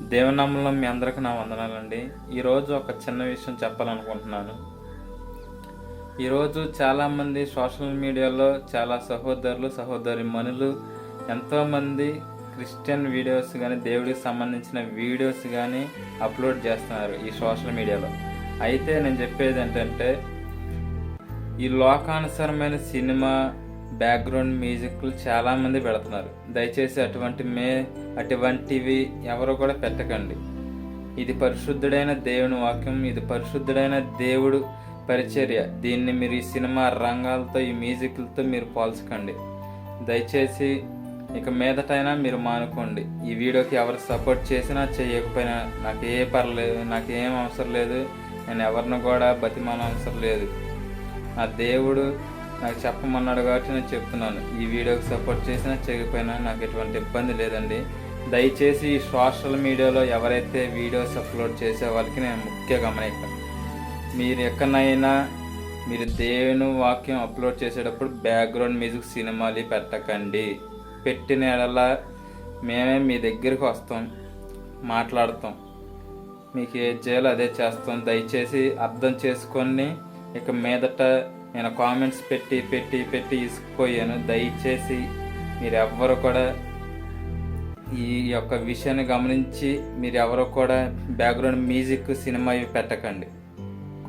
దేవనామంలో మీ అందరికి నా వందనాలండి. ఈరోజు ఒక చిన్న విషయం చెప్పాలనుకుంటున్నాను. ఈరోజు చాలామంది సోషల్ మీడియాలో చాలా సహోదరులు సహోదరి మనులు ఎంతోమంది క్రిస్టియన్ వీడియోస్ కానీ దేవుడికి సంబంధించిన వీడియోస్ కానీ అప్లోడ్ చేస్తున్నారు ఈ సోషల్ మీడియాలో. అయితే నేను చెప్పేది ఏంటంటే ఈ లోకానుసరమైన సినిమా బ్యాక్గ్రౌండ్ మ్యూజిక్లు చాలామంది పెడుతున్నారు. దయచేసి అటువంటి మే అటువంటివి ఎవరు కూడా పెట్టకండి. ఇది పరిశుద్ధుడైన దేవుని వాక్యం ఇది పరిశుద్ధుడైన దేవుడు పరిచర్య. దీన్ని మీరు ఈ సినిమా రంగాలతో ఈ మ్యూజిక్లతో మీరు పోల్చకండి. దయచేసి ఇక మీదటైనా మీరు మానుకోండి. ఈ వీడియోకి ఎవరు సపోర్ట్ చేసినా చేయకపోయినా నాకు ఏ పర్లేదు నాకు ఏం అవసరం లేదు. నేను ఎవరిని కూడా బతిమాన అవసరం లేదు. నా దేవుడు నాకు చెప్పమన్నాడు కాబట్టి నేను చెప్తున్నాను. ఈ వీడియోకి సపోర్ట్ చేసినా చేయకపోయినా నాకు ఎటువంటి ఇబ్బంది లేదండి. దయచేసి ఈ సోషల్ మీడియాలో ఎవరైతే వీడియోస్ అప్లోడ్ చేసే వాళ్ళకి నేను ముఖ్య గమనిక. మీరు ఎక్కడైనా మీరు దేవుని వాక్యం అప్లోడ్ చేసేటప్పుడు బ్యాక్గ్రౌండ్ మ్యూజిక్ సినిమాలు పెట్టకండి. పెట్టిన ఎడలా మేమే మీ దగ్గరికి వస్తాం మాట్లాడతాం. మీకు ఏది చేయాలో అదే చేస్తాం. దయచేసి అర్థం చేసుకొని ఇక మీదట నేను కామెంట్స్ పెట్టి పెట్టి పెట్టి ఇసుకుపోయాను దయచేసి మీరెవ్వరు కూడా ఈ యొక్క విషయాన్ని గమనించి మీరు కూడా బ్యాక్గ్రౌండ్ మ్యూజిక్ సినిమా ఇవి పెట్టకండి.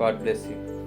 God bless you